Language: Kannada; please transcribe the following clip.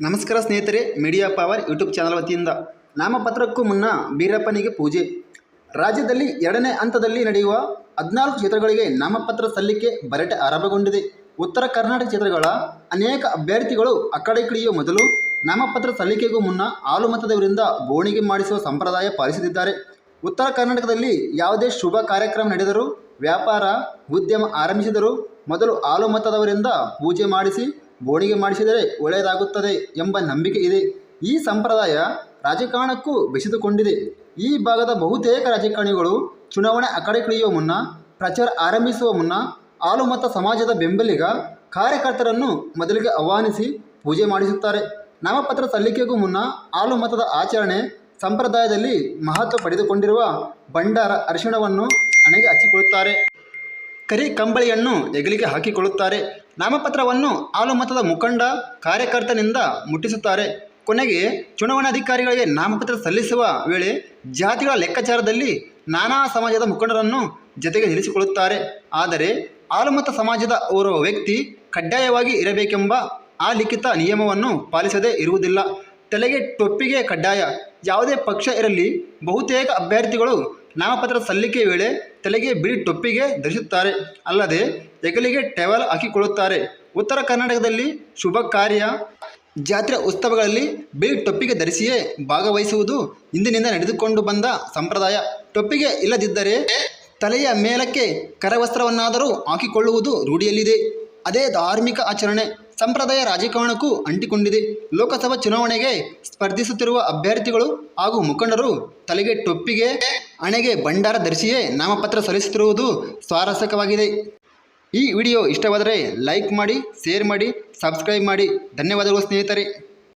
ನಮಸ್ಕಾರ ಸ್ನೇಹಿತರೆ ಮೀಡಿಯಾ ಪವರ್ ಯೂಟ್ಯೂಬ್ ಚಾನಲ್ ವತಿಯಿಂದ ನಾಮಪತ್ರಕ್ಕೂ ಮುನ್ನ ಬೀರಪ್ಪನಿಗೆ ಪೂಜೆ. ರಾಜ್ಯದಲ್ಲಿ ಎರಡನೇ ಹಂತದಲ್ಲಿ ನಡೆಯುವ ಹದಿನಾಲ್ಕು ಕ್ಷೇತ್ರಗಳಿಗೆ ನಾಮಪತ್ರ ಸಲ್ಲಿಕೆ ಬರಟೆ ಆರಂಭಗೊಂಡಿದೆ. ಉತ್ತರ ಕರ್ನಾಟಕ ಕ್ಷೇತ್ರಗಳ ಅನೇಕ ಅಭ್ಯರ್ಥಿಗಳು ಅಕ್ಕಡಿಕಿಳಿಯುವ ಮೊದಲು ನಾಮಪತ್ರ ಸಲ್ಲಿಕೆಗೂ ಮುನ್ನ ಹಾಲು ಮತದವರಿಂದ ಬೋಣಿಗೆ ಮಾಡಿಸುವ ಸಂಪ್ರದಾಯ ಪಾಲಿಸುತ್ತಿದ್ದಾರೆ ಉತ್ತರ ಕರ್ನಾಟಕದಲ್ಲಿ ಯಾವುದೇ ಶುಭ ಕಾರ್ಯಕ್ರಮ ನಡೆದರೂ ವ್ಯಾಪಾರ, ಉದ್ಯಮ ಆರಂಭಿಸಿದರೂ ಮೊದಲು ಹಾಲು ಮತದವರಿಂದ ಪೂಜೆ ಮಾಡಿಸಿ ಬೋಣಿಗೆ ಮಾಡಿಸಿದರೆ ಒಳ್ಳೆಯದಾಗುತ್ತದೆ ಎಂಬ ನಂಬಿಕೆ ಇದೆ. ಈ ಸಂಪ್ರದಾಯ ರಾಜಕಾರಣಕ್ಕೂ ಬೆಸೆದುಕೊಂಡಿದೆ. ಈ ಭಾಗದ ಬಹುತೇಕ ರಾಜಕಾರಣಿಗಳು ಚುನಾವಣೆ ಅಕಡೆಗಿಳಿಯುವ ಮುನ್ನ, ಪ್ರಚಾರ ಆರಂಭಿಸುವ ಮುನ್ನ ಆಲುಮತ ಮತ ಸಮಾಜದ ಬೆಂಬಲಿಗ ಕಾರ್ಯಕರ್ತರನ್ನು ಮೊದಲಿಗೆ ಆಹ್ವಾನಿಸಿ ಪೂಜೆ ಮಾಡಿಸುತ್ತಾರೆ. ನಾಮಪತ್ರ ಸಲ್ಲಿಕೆಗೂ ಮುನ್ನ ಆಲುಮತದ ಮತದ ಆಚರಣೆ ಸಂಪ್ರದಾಯದಲ್ಲಿ ಮಹತ್ವ ಪಡೆದುಕೊಂಡಿರುವ ಭಂಡಾರ ಅರಿಶಿಣವನ್ನು ಹಣೆಗೆ ಹಚ್ಚಿಕೊಳ್ಳುತ್ತಾರೆ. ಕರಿ ಕಂಬಳಿಯನ್ನು ಹೆಗಲಿಗೆ ಹಾಕಿಕೊಳ್ಳುತ್ತಾರೆ. ನಾಮಪತ್ರವನ್ನು ಹಾಲು ಮತದ ಮುಖಂಡ, ಕಾರ್ಯಕರ್ತನಿಂದ ಮುಟ್ಟಿಸುತ್ತಾರೆ. ಕೊನೆಗೆ ಚುನಾವಣಾಧಿಕಾರಿಗಳಿಗೆ ನಾಮಪತ್ರ ಸಲ್ಲಿಸುವ ವೇಳೆ ಜಾತಿಗಳ ಲೆಕ್ಕಾಚಾರದಲ್ಲಿ ನಾನಾ ಸಮಾಜದ ಮುಖಂಡರನ್ನು ಜತೆಗೆ ನಿಲ್ಲಿಸಿಕೊಳ್ಳುತ್ತಾರೆ. ಆದರೆ ಆಲುಮತ ಸಮಾಜದ ಓರ್ವ ವ್ಯಕ್ತಿ ಕಡ್ಡಾಯವಾಗಿ ಇರಬೇಕೆಂಬ ಆ ಲಿಖಿತ ನಿಯಮವನ್ನು ಪಾಲಿಸದೇ ಇರುವುದಿಲ್ಲ. ತಲೆಗೆ ಟೊಪ್ಪಿಗೆ ಕಡ್ಡಾಯ. ಯಾವುದೇ ಪಕ್ಷ ಇರಲಿ ಬಹುತೇಕ ಅಭ್ಯರ್ಥಿಗಳು ನಾಮಪತ್ರ ಸಲ್ಲಿಕೆ ವೇಳೆ ತಲೆಗೆ ಬಿಳಿ ಟೊಪ್ಪಿಗೆ ಧರಿಸುತ್ತಾರೆ. ಅಲ್ಲದೆ ಹೆಗಲಿಗೆ ಟೆವಲ್ ಹಾಕಿಕೊಳ್ಳುತ್ತಾರೆ. ಉತ್ತರ ಕರ್ನಾಟಕದಲ್ಲಿ ಶುಭ ಕಾರ್ಯ. ಜಾತ್ರೆ ಉತ್ಸವಗಳಲ್ಲಿ ಬಿಳಿ ಟೊಪ್ಪಿಗೆ ಧರಿಸಿಯೇ ಭಾಗವಹಿಸುವುದು ಇಂದಿನಿಂದ ನಡೆದುಕೊಂಡು ಬಂದ ಸಂಪ್ರದಾಯ. ಟೊಪ್ಪಿಗೆ ಇಲ್ಲದಿದ್ದರೆ ತಲೆಯ ಮೇಲಕ್ಕೆ ಕರವಸ್ತ್ರವನ್ನಾದರೂ ಹಾಕಿಕೊಳ್ಳುವುದು ರೂಢಿಯಲ್ಲಿದೆ. ಅದೇ ಧಾರ್ಮಿಕ ಆಚರಣೆ. ಸಂಪ್ರದಾಯ ರಾಜಕಾರಣಕ್ಕೂ ಅಂಟಿಕೊಂಡಿದೆ. ಲೋಕಸಭಾ ಚುನಾವಣೆಗೆ ಸ್ಪರ್ಧಿಸುತ್ತಿರುವ ಅಭ್ಯರ್ಥಿಗಳು ಹಾಗೂ ಮುಖಂಡರು ತಲೆಗೆ ಟೊಪ್ಪಿಗೆ, ಹಣೆಗೆ ಭಂಡಾರ ಧರಿಸಿಯೇ ನಾಮಪತ್ರ ಸಲ್ಲಿಸುತ್ತಿರುವುದು ಸ್ವಾರಸ್ಯಕವಾಗಿದೆ. ಈ ವಿಡಿಯೋ ಇಷ್ಟವಾದರೆ ಲೈಕ್ ಮಾಡಿ, ಶೇರ್ ಮಾಡಿ, ಸಬ್ಸ್ಕ್ರೈಬ್ ಮಾಡಿ. ಧನ್ಯವಾದಗಳು ಸ್ನೇಹಿತರೆ.